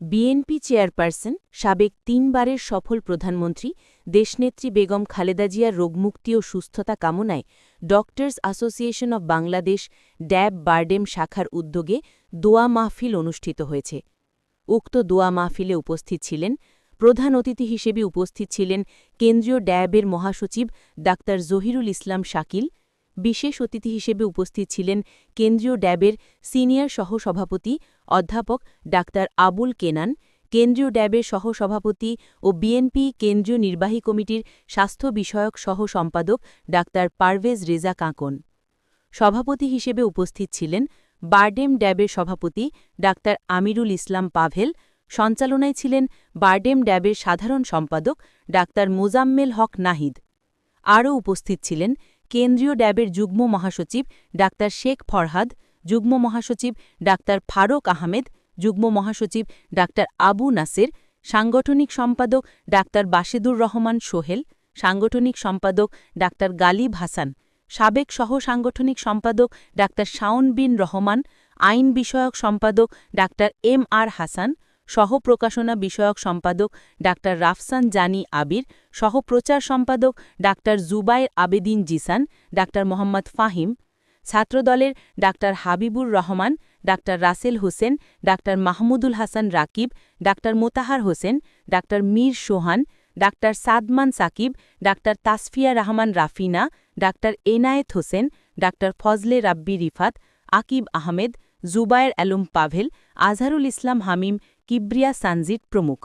BNP chairperson, সাবেক তিনবারের সফল প্রধানমন্ত্রী দেশনেত্রী বেগম খালেদা জিয়ার রোগমুক্তি ও সুস্থতা কামনায় doctors association of Bangladesh DAB BIRDEM শাখার উদ্যোগে দোয়া মাহফিল অনুষ্ঠিত হয়েছে। উক্ত দোয়া মাহফিলে উপস্থিত ছিলেন প্রধান অতিথি হিসেবে উপস্থিত ছিলেন কেন্দ্রীয় ড্যাবের মহাসচিব ডাক্তার জহিরুল ইসলাম শাকিল বিশেষ অতিথি হিসেবে উপস্থিত ছিলেন কেন্দ্রীয় ড্যাবের সিনিয়র সহসভাপতি অধ্যাপক ডাক্তার আবুল কেনান, কেন্দ্রীয় ড্যাবের সহসভাপতি ও বিএনপি কেন্দ্রীয় নির্বাহী কমিটির স্বাস্থ্য বিষয়ক সহ সম্পাদক ডাক্তার পারভেজ রেজা কাঁকন। সভাপতি হিসেবে উপস্থিত ছিলেন বারডেম ড্যাবের সভাপতি ডাক্তার আমিরুল ইসলাম পাভেল, সঞ্চালনায় ছিলেন বারডেম ড্যাবের সাধারণ সম্পাদক ডাক্তার মোজাম্মেল হক নাহিদ। আরও উপস্থিত ছিলেন কেন্দ্রীয় ড্যাবের যুগ্ম মহাসচিব ডাক্তার শেখ ফরহাদ, যুগ্ম মহাসচিব ডাক্তার ফারুক আহমেদ, যুগ্ম মহাসচিব ডাক্তার আবু নাসির, সাংগঠনিক সম্পাদক ডাক্তার বাসেদুর রহমান সোহেল, সাংগঠনিক সম্পাদক ডাক্তার গালিব হাসান, সাবেক সহ সাংগঠনিক সম্পাদক ডাক্তার শাওন বিন রহমান, আইন বিষয়ক সম্পাদক ডাক্তার এম আর হাসান সহপ্রকাশনা বিষয়ক সম্পাদক ডাক্তার রাফসান জানি আবির, সহপ্রচার সম্পাদক ডাক্তার জুবাইর আবেদিন জিসান, ডাক্তার মোহাম্মদ ফাহিম, ছাত্রদলের doctor Habibur Rahman, doctor Rasel Hossain, doctor Mahmudul Hasan Rakib, doctor Motahar Hossain, doctor Mir Sohan, doctor Sadman Sakib, doctor Tasfia Rahman Rafina, doctor Enayet Hossain, doctor Fazle Rabbi Rifat, Akib Ahmed Zubair Alam Pavel Azharul Islam Hamim Kibria Sanjid প্রমুখ।